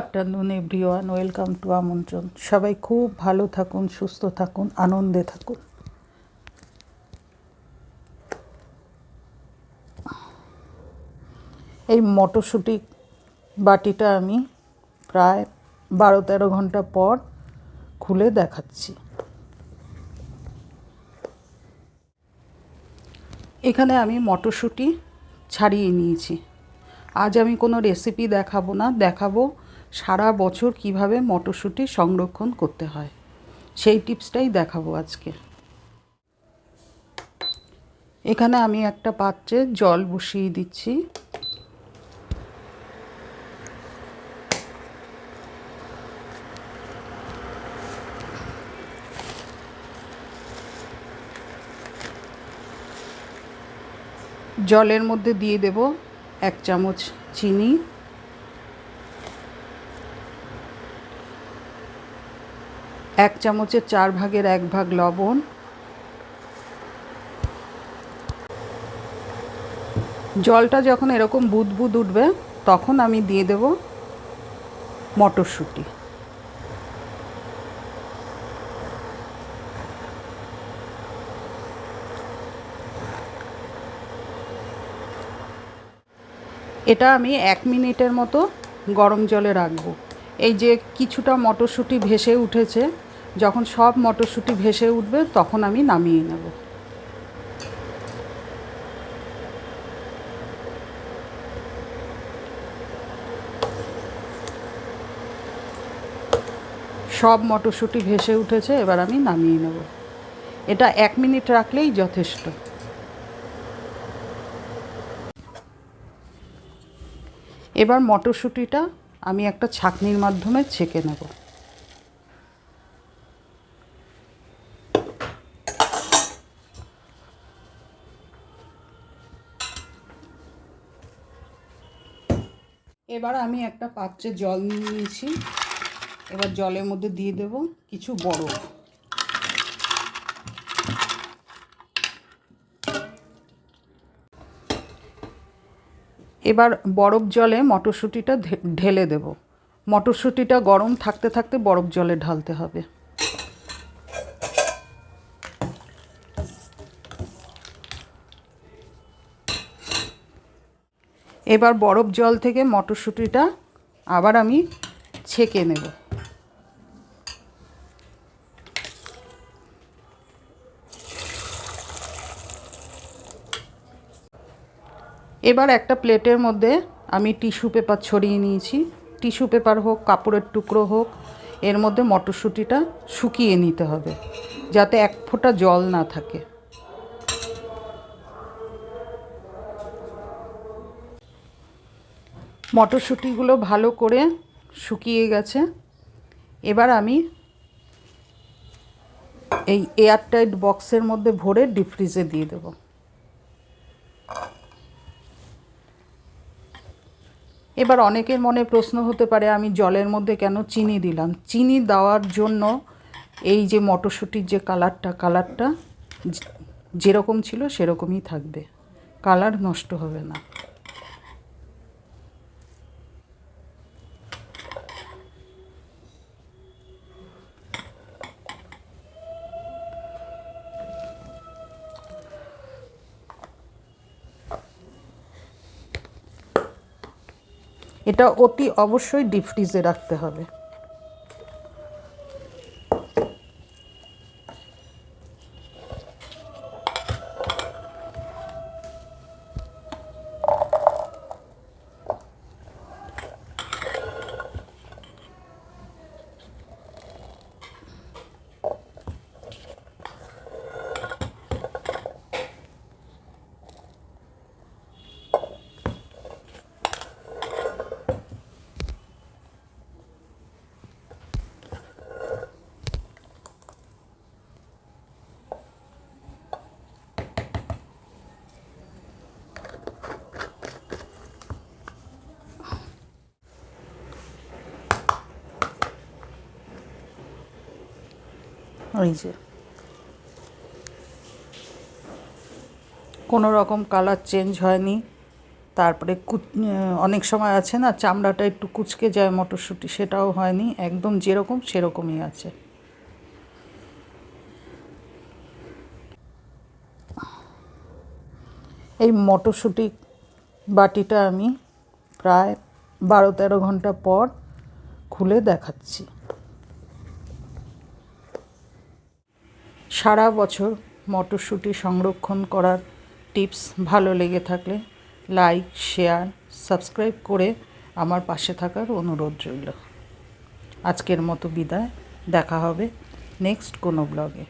Afternoon everyone welcome to আমন্ত্রণ সবাই খুব ভালো থাকুন সুস্থ থাকুন আনন্দে থাকুন এই মটরশুঁটি বাটিটা আমি প্রায় বারো তেরো ঘণ্টা পর খুলে দেখাচ্ছি। এখানে আমি মটরশুঁটি ছাড়িয়ে নিয়েছি। আজ আমি কোনো রেসিপি দেখাবো না, দেখাবো সারা বছর কীভাবে মটরশুঁটি সংরক্ষণ করতে হয়, সেই টিপসটাই দেখাবো আজকে। এখানে আমি একটা পাত্রে জল বসিয়ে দিচ্ছি। জলের মধ্যে দিয়ে দেব এক চামচ চিনি। এক চামচের চার ভাগের এক ভাগ লবণ, জলটা যখন এরকম বুদ বুদ উঠবে, তখন আমি দিয়ে দেব মটরশুঁটি। এটা আমি এক মিনিটের মতো গরম জলে রাখব। এই যে কিছুটা মটরশুঁটি ভেসে উঠেছে, যখন সব মটরশুঁটি ভেসে উঠবে, তখন আমি নামিয়ে নেব। সব মটরশুঁটি ভেসে উঠেছে, এবার আমি নামিয়ে নেব। এটা এক মিনিট রাখলেই যথেষ্ট। এবার মটরশুঁটিটা আমি একটা ছাঁকনির মাধ্যমে ছেঁকে নেব। এবার আমি একটা পাত্রে জল নিয়েছি। এবার জলের মধ্যে দিয়ে দেব কিছু বরফ। এবার বরফ জলে মটরশুঁটিটা ঢেলে দেব। মটরশুঁটিটা গরম থাকতে থাকতে বরফ জলে ঢালতে হবে। এবার বরফ জল থেকে মটরশুঁটিটা আবার আমি ছেঁকে নেব। এবার একটা প্লেটের মধ্যে আমি টিস্যু পেপার ছড়িয়ে নিয়েছি। টিস্যু পেপার হোক, কাপড়ের টুকরো হোক, এর মধ্যে মটরশুঁটিটা শুকিয়ে নিতে হবে, যাতে এক ফোঁটা জল না থাকে। মটরশুঁটিগুলো ভালো করে শুকিয়ে গেছে। এবার আমি এই এয়ারটাইট বক্সের মধ্যে ভরে ডিপ ফ্রিজে দিয়ে দেবো। এবার অনেকের মনে প্রশ্ন হতে পারে, আমি জলের মধ্যে কেন চিনি দিলাম? চিনি দেওয়ার জন্য এই যে মটরশুঁটির যে কালারটা কালারটা যেরকম ছিল সেরকমই থাকবে। কালার নষ্ট হবে না। এটা অতি অবশ্যই ডিপ ফ্রিজে রাখতে হবে। ওই যে। কোনো রকম কালার চেঞ্জ হয়নি। তারপরে অনেক সময় আছে না, চামড়াটা একটু কুচকে যায় মটরশুঁটি, সেটাও হয়নি। একদম যেরকম সেরকমই আছে। এই মটরশুঁটি বাটিটা আমি প্রায় বারো তেরো ঘণ্টা পর খুলে দেখাচ্ছি। সারা বছর মটরশুঁটি সংরক্ষণ করার টিপস ভালো লেগে থাকলে লাইক, শেয়ার, সাবস্ক্রাইব করে আমার পাশে থাকার অনুরোধ রইল। আজকের মতো বিদায়। দেখা হবে নেক্সট কোনো ব্লগে।